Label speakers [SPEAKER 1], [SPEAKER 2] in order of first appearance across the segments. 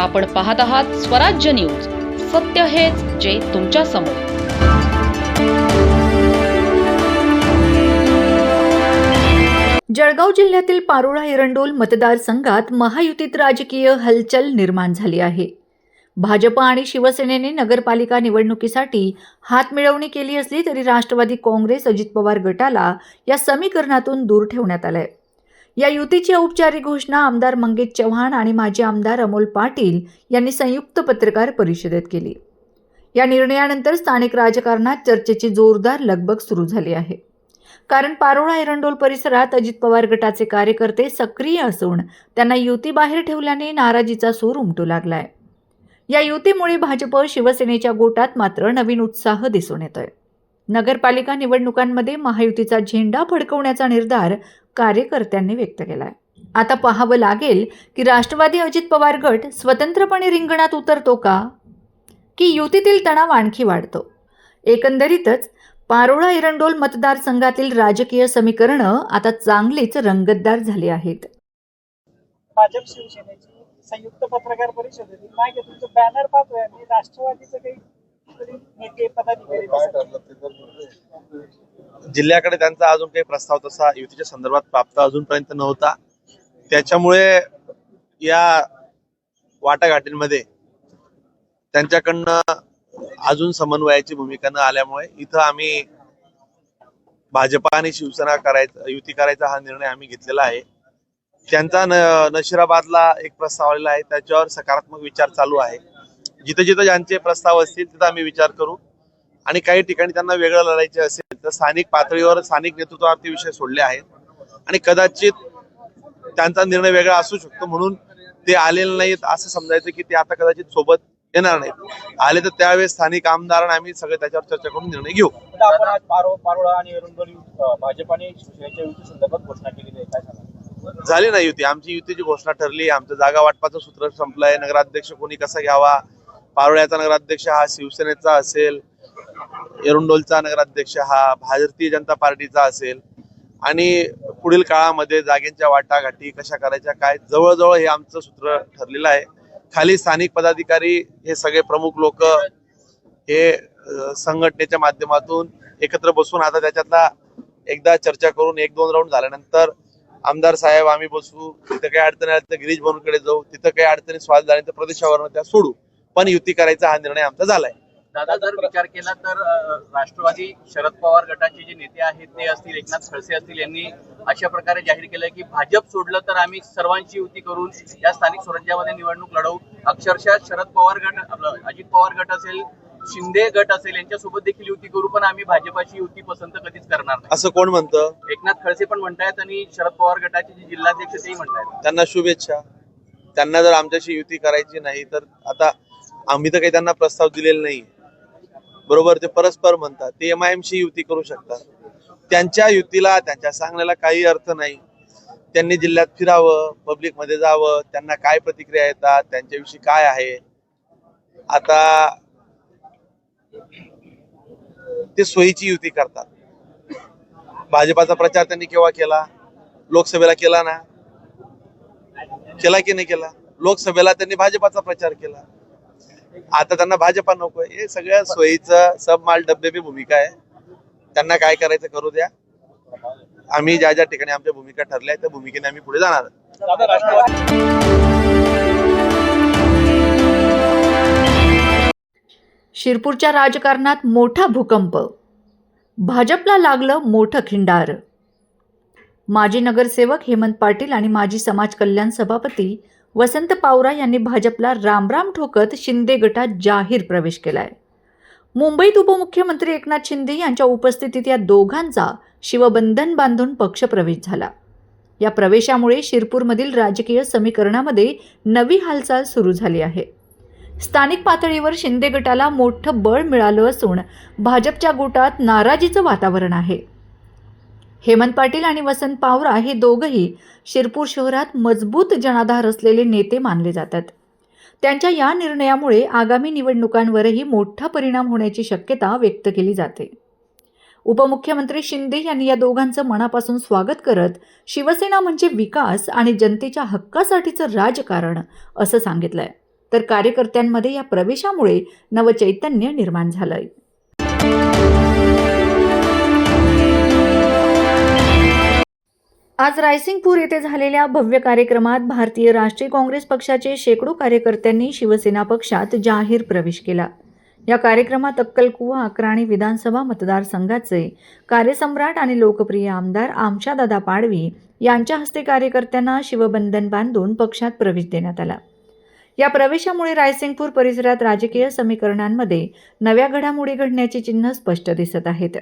[SPEAKER 1] आपण पाहत आहात स्वराज्य न्यूज. सत्य हेच जे तुमच्यासमोर.
[SPEAKER 2] जळगाव जिल्ह्यातील पारोळा एरंडोल मतदारसंघात महायुतीत राजकीय हलचल निर्माण झाली आहे. भाजप आणि शिवसेनेने नगरपालिका निवडणुकीसाठी हातमिळवणी केली असली तरी राष्ट्रवादी काँग्रेस अजित पवार गटाला या समीकरणातून दूर ठेवण्यात आलंय. या युतीची औपचारिक घोषणा आमदार मंगेश चव्हाण आणि माजी आमदार अमोल पाटील यांनी संयुक्त पत्रकार परिषदेत केली. या निर्णयानंतर स्थानिक राजकारणात चर्चेची जोरदार लगबग सुरू झाली आहे. कारण पारोळा एरंडोल परिसरात अजित पवार गटाचे कार्यकर्ते सक्रिय असून त्यांना युतीबाहेर ठेवल्याने नाराजीचा सूर उमटू लागलाय. या युतीमुळे भाजप शिवसेनेच्या गोटात मात्र नवीन उत्साह दिसून येतोय. नगरपालिका निवडणुकांमध्ये महायुतीचा झेंडा फडकवण्याचा निर्धार कार्यकर्त्यांनी व्यक्त केलाय. आता पाहावं लागेल की राष्ट्रवादी अजित पवार गट स्वतंत्रपणे रिंगणात उतरतो का? की युतीतील तणाव आणखी वाढतो? एकंदरीतच पारोळा एरंडोल मतदारसंघातील राजकीय समीकरणं आता चांगलीच रंगतदार झाली आहेत.
[SPEAKER 3] भाजप शिवसेनेची संयुक्त पत्रकार परिषद होती मागे तुमचं बॅनर पाहतोय आणि राष्ट्रवादीचं काही नेते पदाधिकारी
[SPEAKER 4] जिल्ह्याकडे त्यांचा अजून काही प्रस्ताव तसा युतीच्या संदर्भात प्राप्त अजूनपर्यंत नव्हता. त्याच्यामुळे या वाटाघाटींमध्ये त्यांच्याकडनं अजून समन्वयाची भूमिका न आल्यामुळे इथं आम्ही भाजपा आणि शिवसेना करायचा युती करायचा हा निर्णय आम्ही घेतलेला आहे. त्यांचा न नशिराबादला एक प्रस्ताव आलेला आहे त्याच्यावर सकारात्मक विचार चालू आहे. जिथं जिथं ज्यांचे प्रस्ताव असतील तिथं आम्ही विचार करू. आणि काही ठिकाणी त्यांना वेगळं लढायचे असेल तर स्थानिक पातळीवर स्थानिक नेतृत्वावर ते विषय सोडले आहेत. आणि कदाचित त्यांचा निर्णय वेगळा असू शकतो म्हणून ते आलेले नाहीत असं समजायचं की ते आता कदाचित सोबत येणार नाहीत. आले तर त्यावेळेस स्थानिक आमदार आणि आम्ही सगळे त्याच्यावर चर्चा करून निर्णय घेऊ.
[SPEAKER 3] आपण आज पारोळा आणि भाजप संदर्भात घोषणा केलेली आहे. काय सांगा
[SPEAKER 4] झाली ना युती. आमची युतीची घोषणा ठरली. आमचं जागा वाटपाचं सूत्र संपलंय. नगराध्यक्ष कोणी कसा घ्यावा? पारोळ्याचा नगराध्यक्ष हा शिवसेनेचा असेल. एरुंडोलचा नगराध्यक्ष हा भारतीय जनता पार्टीचा असेल. आणि पुढील काळामध्ये जागेंच्या वाटाघाटी कशा करायच्या काय जवळजवळ हे आमचं सूत्र ठरलेलं आहे. खाली स्थानिक पदाधिकारी हे सगळे प्रमुख लोक हे संघटनेच्या माध्यमातून एकत्र बसून आता त्याच्यातला एकदा चर्चा करून एक दोन राऊंड झाल्यानंतर आमदार साहेब आम्ही बसू तिथं काही अडचणी आल्या तर गिरीश बनूकडे जाऊ तिथं काही अडचणी स्वाद झाल्या तर प्रदेशावर त्या सोडू. पण युती करायचा हा निर्णय आमचा झालाय.
[SPEAKER 5] दादा जर विचार केला तर राष्ट्रवादी शरद पवार गटाचे जे नेते आहेत ते असतील एकनाथ खडसे असतील यांनी अशा प्रकारे जाहीर केलं की भाजप सोडलं तर आम्ही सर्वांची युती करून या स्थानिक स्वराज्यामध्ये निवडणूक लढवू. अक्षरशः शरद पवार गट अजित पवार गट असेल शिंदे गट असेल यांच्यासोबत देखील युती करू पण आम्ही भाजपाची युती पसंत कधीच करणार नाही.
[SPEAKER 4] असं कोण म्हणतं?
[SPEAKER 5] एकनाथ खडसे पण म्हणतायत आणि शरद पवार गटाचे जे जिल्हाध्यक्ष तेही म्हणतायत.
[SPEAKER 4] त्यांना शुभेच्छा. त्यांना जर आमच्याशी युती करायची नाही तर आता आम्ही तर काही त्यांना प्रस्ताव दिलेला नाही. बरोबर ते परस्पर म्हणतात ते एम आय शी युती करू शकतात. त्यांच्या युतीला त्यांच्या सांगण्याला काही अर्थ नाही. त्यांनी जिल्ह्यात फिरावं पब्लिकमध्ये जावं त्यांना काय प्रतिक्रिया येतात त्यांच्याविषयी काय आहे? आता ते सोयीची युती करतात. भाजपाचा प्रचार त्यांनी केव्हा केला? लोकसभेला केला ना? केला की नाही केला? लोकसभेला त्यांनी भाजपाचा प्रचार केला. आता त्यांना भाजपा नकोय. हे सगळ्या सोयीचं सब माल डब्बे बी भूमिका आहे. त्यांना काय करायचं करू द्या. आम्ही ज्या ज्या ठिकाणी आमच्या भूमिका ठरल्या आहेत त्या भूमिकेने आम्ही पुढे जाणार
[SPEAKER 2] शिरपूरच्या राजकारणात मोठा भूकंप. भाजपला लागलं मोठं खिंडार. माजी नगरसेवक हेमंत पाटील आणि माजी समाज कल्याण सभापती वसंत पावरा यांनी भाजपला रामराम ठोकत शिंदे गटात जाहीर प्रवेश केला आहे मुंबईत उपमुख्यमंत्री एकनाथ शिंदे यांच्या उपस्थितीत या दोघांचा शिवबंधन बांधून पक्षप्रवेश झाला. या प्रवेशामुळे शिरपूरमधील राजकीय समीकरणामध्ये नवी हालचाल सुरू झाली आहे. स्थानिक पातळीवर शिंदे गटाला मोठं बळ मिळालं असून भाजपच्या गोटात नाराजीचं वातावरण आहे. हेमंत पाटील आणि वसंत पावरा हे दोघंही शिरपूर शहरात मजबूत जनाधार असलेले नेते मानले जातात. त्यांच्या या निर्णयामुळे आगामी निवडणुकांवरही मोठा परिणाम होण्याची शक्यता व्यक्त केली जाते. उपमुख्यमंत्री शिंदे यांनी या दोघांचं मनापासून स्वागत करत शिवसेना म्हणजे विकास आणि जनतेच्या हक्कासाठीचं राजकारण असं सांगितलंय. तर कार्यकर्त्यांमध्ये या प्रवेशामुळे नवचैतन्य निर्माण झालंय. आज रायसिंगपूर येथे झालेल्या भव्य कार्यक्रमात भारतीय राष्ट्रीय काँग्रेस पक्षाचे शेकडो कार्यकर्त्यांनी शिवसेना पक्षात जाहीर प्रवेश केला. या कार्यक्रमात अक्कलकुवा अक्राणी विधानसभा मतदारसंघाचे कार्यसम्राट आणि लोकप्रिय आमदार आमशादादा पाडवी यांच्या हस्ते कार्यकर्त्यांना शिवबंधन बांधून पक्षात प्रवेश देण्यात आला. या प्रवेशामुळे रायसिंगपूर परिसरात राजकीय समीकरणांमध्ये नव्या घडामोडी घडण्याची चिन्ह स्पष्ट दिसत आहेत.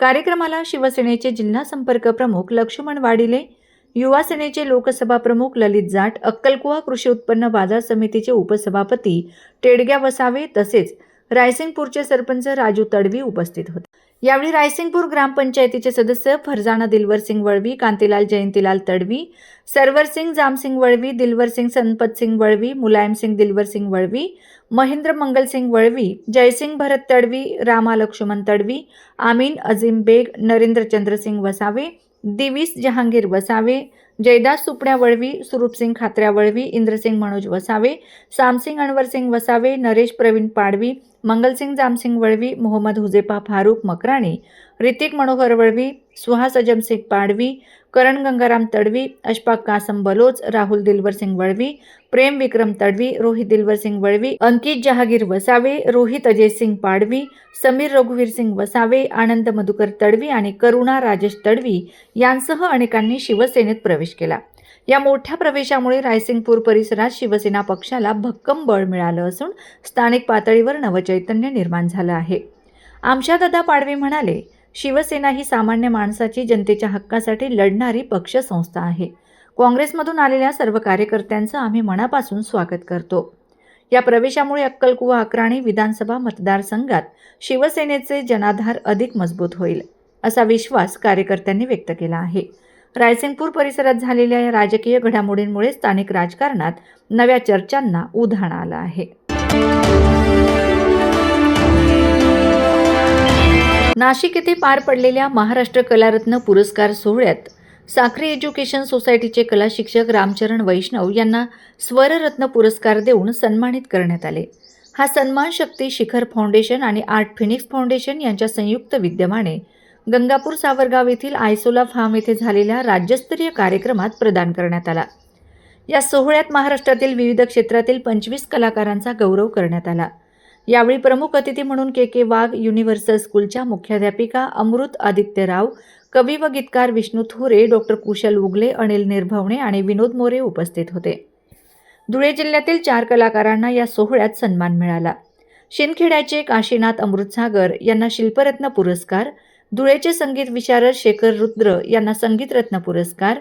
[SPEAKER 2] कार्यक्रमाला शिवसेनेचे जिल्हा संपर्क प्रमुख लक्ष्मण वाडिले युवा सेनेचे लोकसभा प्रमुख ललित जाट अक्कलकुवा कृषी उत्पन्न बाजार समितीचे उपसभापती टेडग्या वसावे तसेच रायसिंगपूरचे सरपंच राजू तडवी उपस्थित होते. यावेळी रायसिंगपूर ग्रामपंचायतीचे सदस्य फरजाना दिलवरसिंग वळवी कांतीलाल जयंतीलाल तडवी सरवरसिंग जामसिंग वळवी दिलवरसिंग संपतसिंग वळवी मुलायमसिंग दिलवरसिंग वळवी महेंद्र मंगलसिंग वळवी जयसिंग भरत तडवी रामा लक्ष्मण तडवी आमीन अझीम बेग नरेंद्र चंद्रसिंग वसावे दिवीस जहांगीर वसावे जयदास सुपण्या वळवी सुरूपसिंग खात्र्या वळवी इंद्रसिंग मनोज वसावे सामसिंग अनवरसिंग वसावे नरेश प्रवीण पाडवी मंगलसिंग जामसिंग वळवी मोहम्मद हुजेपा फारूक मकराणी ऋतिक मनोहर वळवी सुहास अजमसिंग पाडवी करण गंगाराम तडवी अशफाक कासम बलोच राहुल दिलवरसिंग वळवी प्रेम विक्रम तडवी रोहित दिलवरसिंग वळवी अंकित जहागीर वसावे रोहित अजयसिंग पाडवी समीर रघुवीर सिंग वसावे आनंद मधुकर तडवी आणि करुणा राजेश तडवी यांसह अनेकांनी शिवसेनेत प्रवेश केला. या मोठ्या प्रवेशामुळे रायसिंगपूर परिसरात शिवसेना पक्षाला भक्कम बळ मिळालं असून स्थानिक पातळीवर नवचैतन्य निर्माण झालं आहे. आमच्या दादा पाडवी म्हणाले शिवसेना ही सामान्य माणसाची जनतेच्या हक्कासाठी लढणारी पक्षसंस्था आहे. काँग्रेसमधून आलेल्या सर्व कार्यकर्त्यांचं आम्ही मनापासून स्वागत करतो. या प्रवेशामुळे अक्कलकुवा अक्राणी विधानसभा मतदारसंघात शिवसेनेचे जनाधार अधिक मजबूत होईल असा विश्वास कार्यकर्त्यांनी व्यक्त केला आहे. रायसिंगपूर परिसरात झालेल्या या राजकीय घडामोडींमुळे स्थानिक राजकारणात नव्या चर्चांना उधाण आलं आहे. नाशिक येथे पार पडलेल्या महाराष्ट्र कलारत्न पुरस्कार सोहळ्यात साखरी एज्युकेशन सोसायटीचे कला शिक्षक रामचरण वैष्णव यांना स्वररत्न पुरस्कार देऊन सन्मानित करण्यात आले. हा सन्मान शक्ती शिखर फाउंडेशन आणि आर्ट फिनिक्स फाउंडेशन यांच्या संयुक्त विद्यमाने गंगापूर सावरगाव येथील आयसोला फार्म येथे झालेल्या राज्यस्तरीय कार्यक्रमात प्रदान करण्यात आला. या सोहळ्यात महाराष्ट्रातील विविध क्षेत्रातील पंचवीस कलाकारांचा गौरव करण्यात आला. यावेळी प्रमुख अतिथी म्हणून के के वाघ युनिव्हर्सल स्कूलच्या मुख्याध्यापिका अमृत आदित्य राव कवी व गीतकार विष्णू थोरे डॉक्टर कुशल उगले अनिल निर्भवणे आणि विनोद मोरे उपस्थित होते. धुळे जिल्ह्यातील चार कलाकारांना या सोहळ्यात सन्मान मिळाला. शिंदखेड्याचे काशीनाथ अमृतसागर यांना शिल्परत्न पुरस्कार धुळेचे संगीत विशारद शेखर रुद्र यांना संगीतरत्न पुरस्कार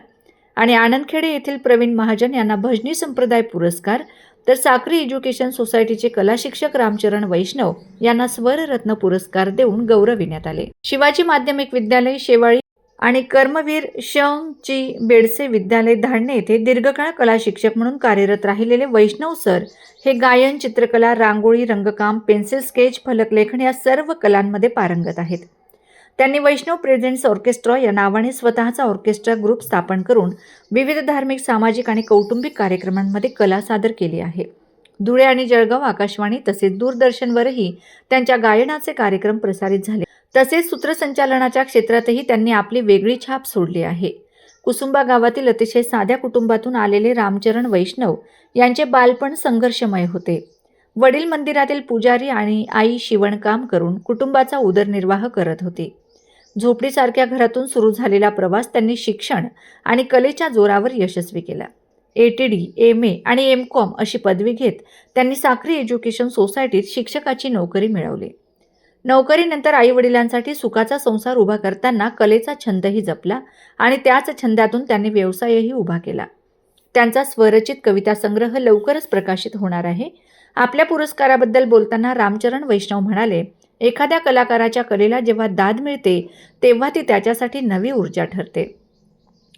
[SPEAKER 2] आणि आनंदखेडे येथील प्रवीण महाजन यांना भजनी संप्रदाय पुरस्कार तर साक्री एज्युकेशन सोसायटीचे कला शिक्षक रामचरण वैष्णव यांना स्वररत्न पुरस्कार देऊन गौरविण्यात आले. शिवाजी माध्यमिक विद्यालय शेवाळी आणि कर्मवीर शं ची बेडसे विद्यालय धाडणे येथे दीर्घकाळ कला शिक्षक म्हणून कार्यरत राहिलेले वैष्णव सर हे गायन चित्रकला रांगोळी रंगकाम पेन्सिल स्केच फलक लेखन या सर्व कलांमध्ये पारंगत आहेत. त्यांनी वैष्णव प्रेझेंट्स ऑर्केस्ट्रा या नावाने स्वतःचा ऑर्केस्ट्रा ग्रुप स्थापन करून विविध धार्मिक सामाजिक आणि कौटुंबिक कार्यक्रमांमध्ये कला सादर केली आहे. धुळे आणि जळगाव आकाशवाणी तसेच दूरदर्शनवरही त्यांच्या गायनाचे कार्यक्रम प्रसारित झाले. तसेच सूत्रसंचालनाच्या क्षेत्रातही त्यांनी आपली वेगळी छाप सोडली आहे. कुसुंबा गावातील अतिशय साध्या कुटुंबातून आलेले रामचरण वैष्णव यांचे बालपण संघर्षमय होते. वडील मंदिरातील पुजारी आणि आई शिवणकाम करून कुटुंबाचा उदरनिर्वाह करत होते. झोपडीसारख्या घरातून सुरू झालेला प्रवास त्यांनी शिक्षण आणि कलेच्या जोरावर यशस्वी केला. A T D M A आणि एम कॉम अशी पदवी घेत त्यांनी साखरी एज्युकेशन सोसायटीत शिक्षकाची नोकरी मिळवली. नोकरीनंतर आईवडिलांसाठी सुखाचा संसार उभा करताना कलेचा छंदही जपला आणि त्याच छंदातून त्यांनी व्यवसायही उभा केला. त्यांचा स्वरचित कविता संग्रह लवकरच प्रकाशित होणार आहे. आपल्या पुरस्काराबद्दल बोलताना रामचरण वैष्णव म्हणाले एखाद्या कलाकाराच्या कलेला जेव्हा दाद मिळते तेव्हा ती त्याच्यासाठी नवी ऊर्जा ठरते.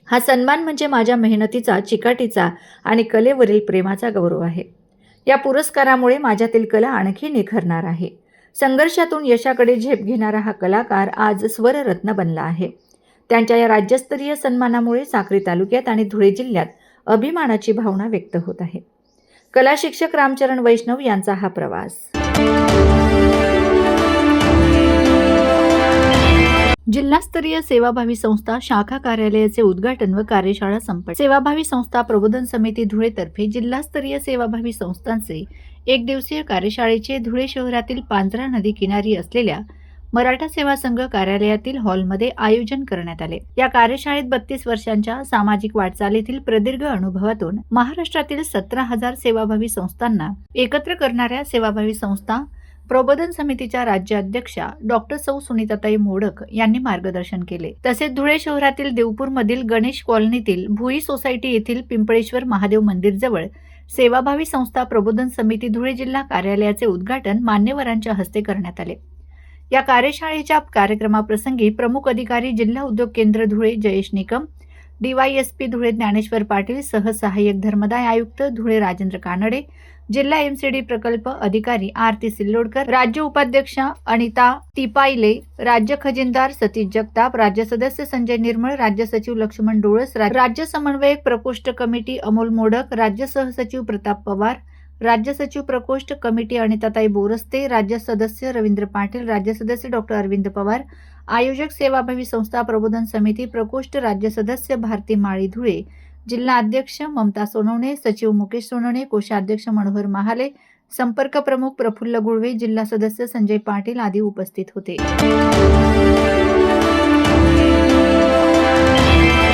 [SPEAKER 2] हा सन्मान म्हणजे माझ्या मेहनतीचा चिकाटीचा आणि कलेवरील प्रेमाचा गौरव आहे. या पुरस्कारामुळे माझ्यातील कला आणखी निखरणार आहे. संघर्षातून यशाकडे झेप घेणारा हा कलाकार आज स्वररत्न बनला आहे. त्यांच्या या राज्यस्तरीय सन्मानामुळे साक्री तालुक्यात आणि धुळे जिल्ह्यात अभिमानाची भावना व्यक्त होत आहे. कला शिक्षक रामचरण वैष्णव यांचा हा प्रवास. जिल्हास्तरीय सेवाभावी संस्था शाखा कार्यालयाचे उद्घाटन व कार्यशाळा संपन्न. सेवाभावी संस्था प्रबोधन समिती धुळेतर्फे जिल्हास्तरीय सेवाभावी संस्थांचे एक दिवसीय कार्यशाळेचे धुळे शहरातील पांझरा नदी किनारी असलेल्या मराठा सेवा संघ कार्यालयातील हॉलमध्ये आयोजन करण्यात आले. या कार्यशाळेत बत्तीस वर्षांच्या सामाजिक वाटचालीतील प्रदीर्घ अनुभवातून महाराष्ट्रातील सतरा हजार सेवाभावी संस्थांना एकत्र करणाऱ्या सेवाभावी संस्था प्रबोधन समितीच्या राज्य अध्यक्षा डॉक्टर सौ सुनीताताई मोडक यांनी मार्गदर्शन केले. तसेच धुळे शहरातील देवपूरमधील गणेश कॉलनीतील भुई सोसायटी येथील पिंपळेश्वर महादेव मंदिर जवळ सेवाभावी संस्था प्रबोधन समिती धुळे जिल्हा कार्यालयाचे उद्घाटन मान्यवरांच्या हस्ते करण्यात आले. या कार्यशाळेच्या कार्यक्रमाप्रसंगी प्रमुख अधिकारी जिल्हा उद्योग केंद्र धुळे जयेश निकम डीवायएसपी धुळे ज्ञानेश्वर पाटील सहसहाय्यक धर्मदाय आयुक्त धुळे राजेंद्र कानडे जिल्हा एमसीडी प्रकल्प अधिकारी आरती सिल्लोडकर राज्य उपाध्यक्षा अनिता तिपाईले राज्य खजिनदार सतीश जगताप राज्य सदस्य संजय निर्मळ राज्य सचिव लक्ष्मण डोळस राज्य समन्वयक प्रकोष्ठ कमिटी अमोल मोडक राज्य सहसचिव प्रताप पवार राज्य सचिव प्रकोष्ठ कमिटी अनिताताई बोरस्ते राज्य सदस्य रवींद्र पाटील राज्य सदस्य डॉक्टर अरविंद पवार आयोजक सेवाभावी संस्था प्रबोधन समिती प्रकोष्ठ राज्य सदस्य भारती माळी धुळे जिल्हा अध्यक्ष ममता सोनवणे सचिव मुकेश सोनवणे कोषाध्यक्ष मनोहर महाले संपर्क प्रमुख प्रफुल्ल गुळवे जिल्हा सदस्य संजय पाटील आदी उपस्थित होते.